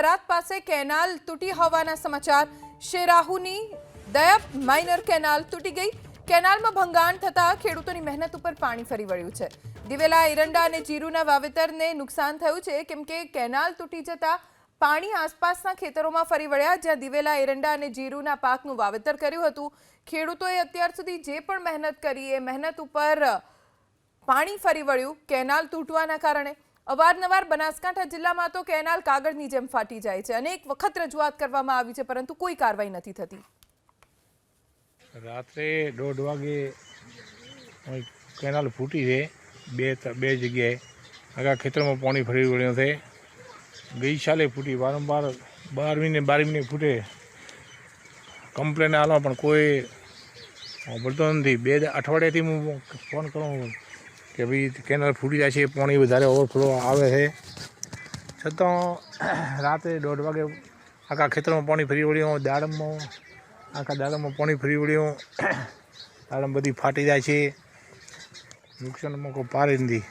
થરાદ પાસે કેનાલ તૂટી હોવાના સમાચાર. શેરાહુની દયપ માઇનર કેનાલ તૂટી ગઈ. કેનાલમાં ભંગાણ થતા ખેડૂતોની મહેનત ઉપર પાણી ફરી વળ્યું છે. દિવેલા, એરંડા અને જીરુના વાવેતરને નુકસાન થયું છે. કેમ કે કેનાલ તૂટી જતા પાણી આસપાસના ખેતરોમાં ફરી વળ્યા. જ્યાં દિવેલા, એરંડા અને જીરુના પાકનું વાવેતર કર્યું હતું. ખેડૂતોએ અત્યાર સુધી જે પણ મહેનત કરી, એ મહેનત ઉપર પાણી ફરી વળ્યું. કેનાલ તૂટવાના કારણે અવારનવાર બનાસકાંઠા જિલ્લામાં તો કેનાલ કાગળની જેમ ફાટી જાય છે. અનેક વખત રજૂઆત કરવામાં આવી છે, પરંતુ કોઈ કાર્યવાહી નથી થતી. રાત્રે દોઢ વાગે કેનાલ ફૂટી છે. બે બે જગ્યાએ આખા ખેતરમાં પાણી ફરી વળ્યું છે. ગઈ સાલે ફૂટી, વારંવાર બાર મહિને બાર મહિને ફૂટે. કમ્પ્લેન આવવા પણ કોઈ બોલતો નથી. બે અઠવાડિયાથી હું ફોન કરું કે ભાઈ કેનાલ ફૂટી જાય છે, પાણી વધારે ઓવરફ્લો આવે છે. છતાં રાત્રે દોઢ વાગે આખા ખેતરમાં પાણી ફરી વળ્યું, દાડમમાં, આખા દાડમમાં પાણી ફરી વળ્યું. દાડમ બધી ફાટી જાય છે. નુકસાનમાં કોઈ પાર નથી.